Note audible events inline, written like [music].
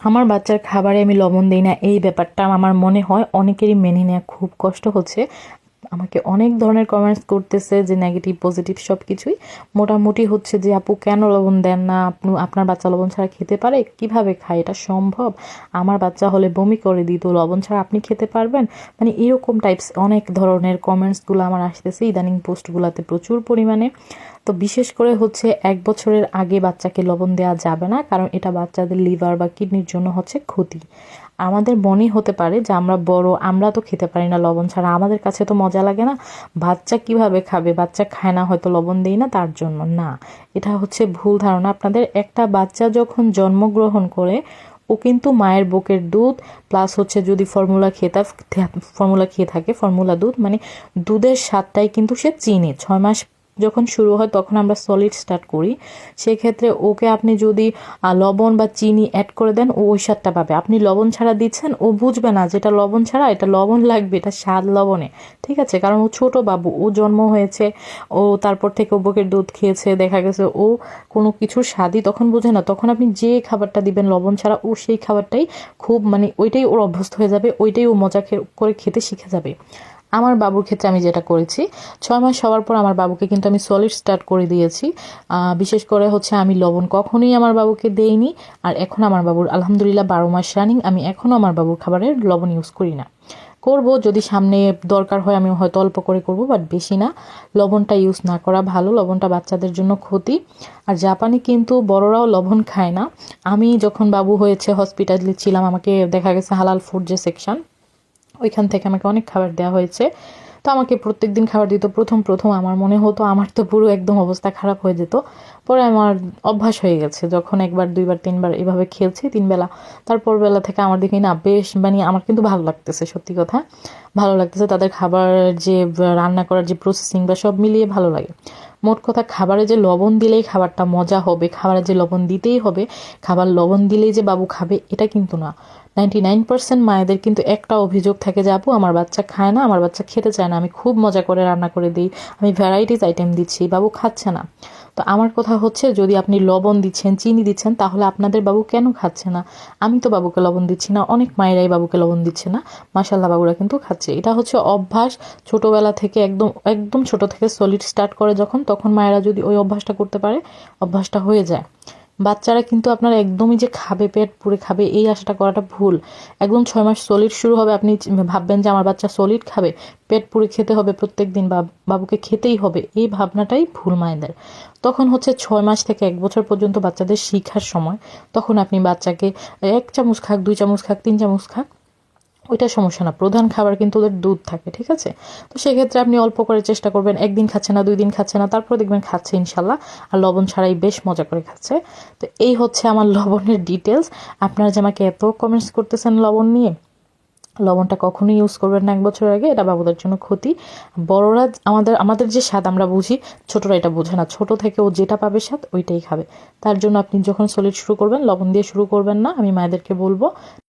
আমার বাচ্চার খাবারে আমি লবণ দিই না, এই ব্যাপারটা আমার মনে হয় অনেকেরই মেনে নেওয়া খুব কষ্ট হচ্ছে। আমাকে অনেক ধরনের কমেন্টস করতেছে যে নেগেটিভ পজিটিভ সব কিছুই মোটামুটি হচ্ছে যে আপু, কেন লবণ দেন না? আপনি, আপনার বাচ্চা লবণ ছাড়া খেতে পারে? কীভাবে খায়? এটা সম্ভব? আমার বাচ্চা হলে বমি করে দিত, লবণ ছাড়া আপনি খেতে পারবেন? মানে এরকম টাইপস অনেক ধরনের কমেন্টসগুলো আমার আসতেছে ইদানিং পোস্টগুলোতে প্রচুর পরিমাণে। তো বিশেষ করে হচ্ছে এক বছরের আগে বাচ্চাকে লবণ দেওয়া যাবে না, কারণ এটা বাচ্চাদের লিভার বা কিডনির জন্য হচ্ছে ক্ষতি। আমাদের মনে হতে পারে যে আমরা বড়, আমরা তো খেতে পারি না লবণ ছাড়া। আমাদের কাছে তো মজা লাগে না। বাচ্চা কীভাবে খাবে? বাচ্চা খায় না, হয়তো লবণ দেই না তার জন্য। না, এটা হচ্ছে ভুল ধারণা। আপনাদের একটা বাচ্চা যখন জন্মগ্রহণ করে, ও কিন্তু মায়ের বুকের দুধ প্লাস হচ্ছে যদি ফর্মুলা খেয়ে ফর্মুলা খেয়ে থাকে ফর্মুলা দুধ মানে দুধের স্বাদটাই কিন্তু সে চিনে। ছয় মাস যখন শুরু হয়, তখন আমরা সলিড স্টার্ট করি। সেক্ষেত্রে ওকে আপনি যদি লবণ বা চিনি অ্যাড করে দেন, ও ওই স্বাদটা পাবে। আপনি লবণ ছাড়া দিচ্ছেন, ও বুঝবে না যেটা লবণ ছাড়া, এটা লবণ লাগবে, এটা স্বাদ লবণে। ঠিক আছে? কারণ ও ছোট বাবু, ও জন্ম হয়েছে, ও তারপর থেকে ও বুকের দুধ খেয়েছে, দেখা গেছে ও কোনো কিছুর স্বাদই তখন বোঝে না। তখন আপনি যে খাবারটা দিবেন লবণ ছাড়া, ও সেই খাবারটাই খুব মানে ওইটাই ওর অভ্যস্ত হয়ে যাবে, ওইটাই ও মজা করে খেতে শিখে যাবে। আমার বাবুর ক্ষেত্রে আমি যেটা করেছি, ছয় মাস হওয়ার পর আমার বাবুকে কিন্তু আমি সলিড স্টার্ট করে দিয়েছি। বিশেষ করে হচ্ছে আমি লবণ কখনোই আমার বাবুকে দেইনি, আর এখন আমার বাবুর আলহামদুলিল্লাহ বারো মাস রানিং আমি এখনও আমার বাবুর খাবারের লবণ ইউজ করি না। করব, যদি সামনে দরকার হয় আমি হয়তো অল্প করে করব বাট বেশি না। লবণটা ইউজ না করা ভালো, লবণটা বাচ্চাদের জন্য ক্ষতি। আর জাপানে কিন্তু বড়রাও লবণ খায় না। আমি যখন বাবু হয়েছে হসপিটালে ছিলাম, আমাকে দেখা গেছে হালাল ফুড যে সেকশন ওইখান থেকে আমাকে অনেক খাবার দেওয়া হয়েছে। তো আমাকে প্রত্যেক দিন খাবার দিত। প্রথম প্রথম আমার মনে হতো আমার তো পুরো একদম অবস্থা খারাপ হয়ে যেত। পরে আমার অভ্যাস হয়ে গেছে। যখন একবার, দুইবার, তিনবার এভাবে খেলছি তিন বেলা। তারপর বেলা থেকে আমার দিকে না, বেশ মানে আমার কিন্তু ভালো লাগতেছে, সত্যি কথা। ভালো লাগতেছে তাদের খাবার যে, রান্না করার যে প্রসেসিং বা সব মিলিয়ে ভালো লাগে। মোট কথা, খাবারে যে লবণ দিলেই খাবারটা মজা হবে, খাবারে যে লবণ দিতেই হবে, খাবার লবণ দিলেই যে বাবু খাবে, এটা কিন্তু না। নাইনটি নাইন পার্সেন্ট মায়েদের কিন্তু একটা অভিযোগ থাকে যে, আপু, আমার বাচ্চা খায় না, আমার বাচ্চা খেতে চায় না, আমি খুব মজা করে রান্না করে দিই, আমি ভ্যারাইটিস আইটেম দিচ্ছি, বাবু খাচ্ছে না। তো আমার কথা হচ্ছে, যদি আপনি লবণ দিচ্ছেন, চিনি দিচ্ছেন, তাহলে আপনাদের বাবু কেন খাচ্ছে না? আমি তো বাবুকে লবণ দিচ্ছি না, অনেক মায়েরাই বাবুকে লবণ দিচ্ছে না। মাসাল্লাহ বাবুরা কিন্তু খাচ্ছে। এটা হচ্ছে অভ্যাস। ছোটোবেলা থেকে একদম একদম ছোট থেকে সলিড স্টার্ট করে যখন, তখন মায়েরা যদি ওই অভ্যাসটা করতে পারে, অভ্যাসটা হয়ে যায়। বাচ্চারা কিন্তু আপনার একদমই যে খাবে, পেট পুরে খাবে, এই আশাটা করাটা ভুল। একদম ছয় মাস সলিড শুরু হবে, আপনি ভাববেন যে আমার বাচ্চা সলিড খাবে, পেট পুরে খেতে হবে প্রত্যেক দিন, বা বাবুকে খেতেই হবে, এই ভাবনাটাই ভুল মায়েদের। তখন হচ্ছে ছয় মাস থেকে এক বছর পর্যন্ত বাচ্চাদের শিখার সময়, তখন আপনি বাচ্চাকে এক চামচ খাক, দুই চামচ খাক, তিন চামচ খাক ওইটা সমস্যা না। প্রধান খাবার কিন্তু ওদের দুধ থাকে, ঠিক আছে? তো সেক্ষেত্রে আপনি অল্প করে চেষ্টা করবেন, একদিন খাচ্ছে না, দুই দিন খাচ্ছে না, তারপর দেখবেন খাচ্ছে ইনশাল্লাহ, আর লবণ ছাড়াই বেশ মজা করে খাচ্ছে। তো এই হচ্ছে আমার [laughs] লবণের ডিটেলস আপনারা যে আমাকে এত কমেন্টস করতেছেন লবণ নিয়ে, লবণটা কখনোই ইউজ করবেন না এক বছর আগে, এটা বাবুদের জন্য ক্ষতি। বড়রা আমাদের আমাদের যে স্বাদ আমরা বুঝি, ছোটরা এটা বোঝে না। ছোট থেকে ও যেটা পাবে স্বাদ, ওইটাই খাবে। তার জন্য আপনি যখন সলিড শুরু করবেন, লবণ দিয়ে শুরু করবেন না, আমি মায়েদেরকে বলব